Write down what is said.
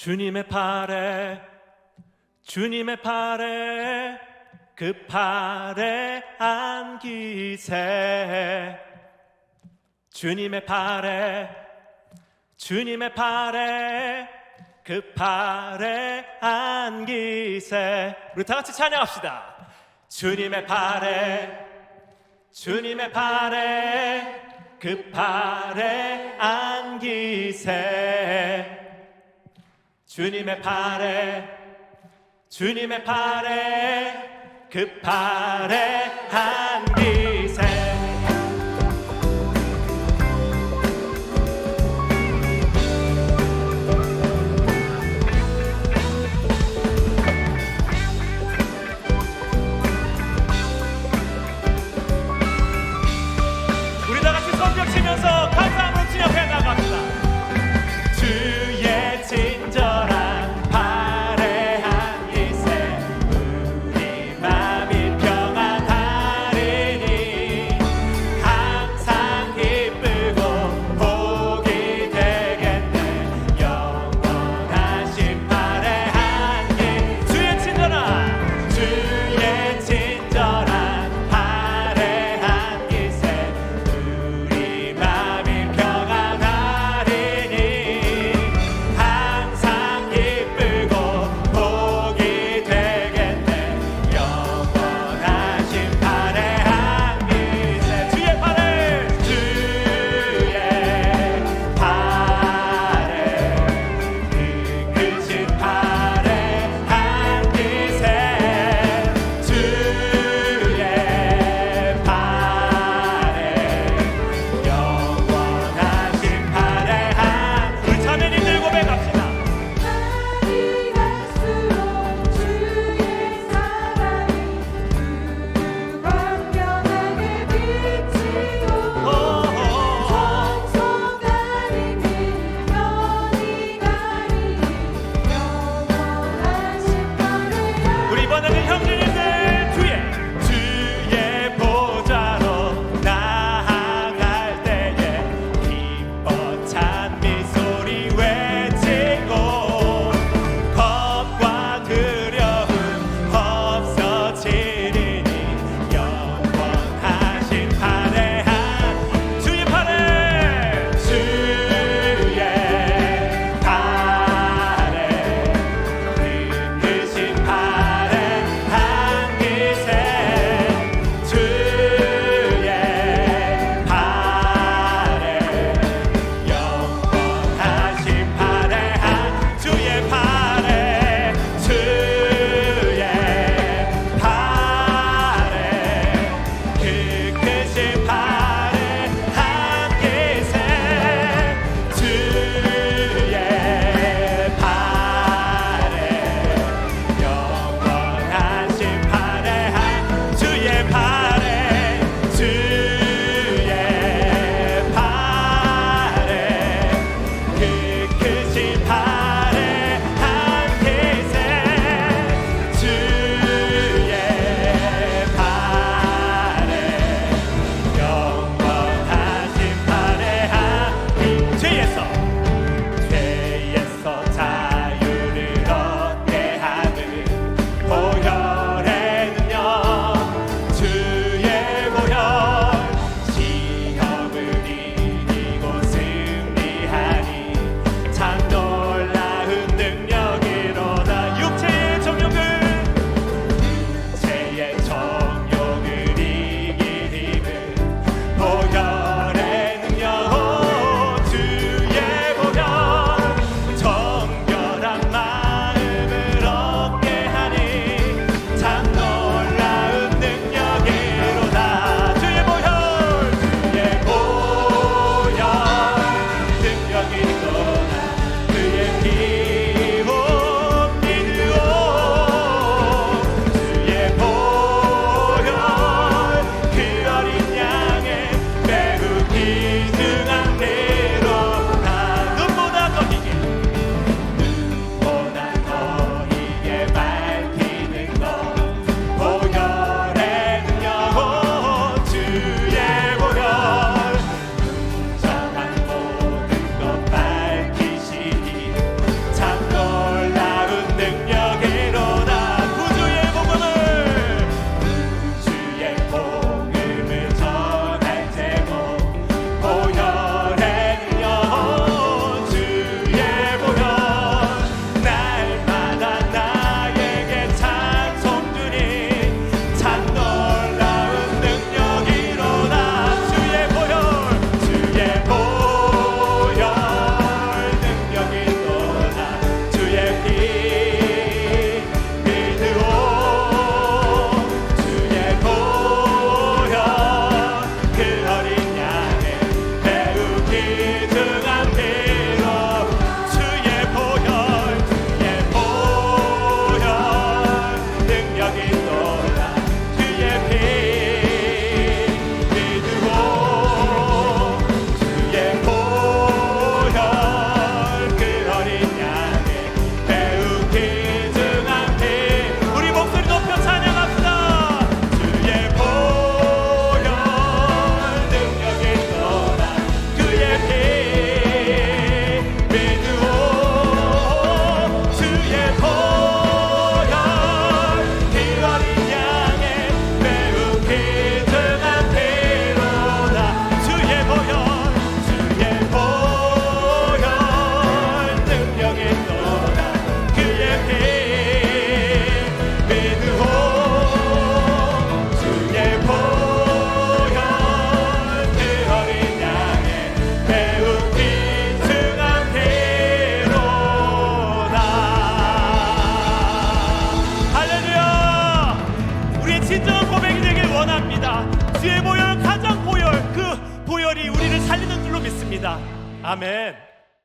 주님의 팔에 주님의 팔에 그 팔에 안기세. 주님의 팔에 주님의 팔에 그 팔에 안기세. 우리 다 같이 찬양합시다. 주님의 팔에 주님의 팔에 그 팔에 안기세 주님의 팔에 주님의 팔에 그 팔에 안기 아멘.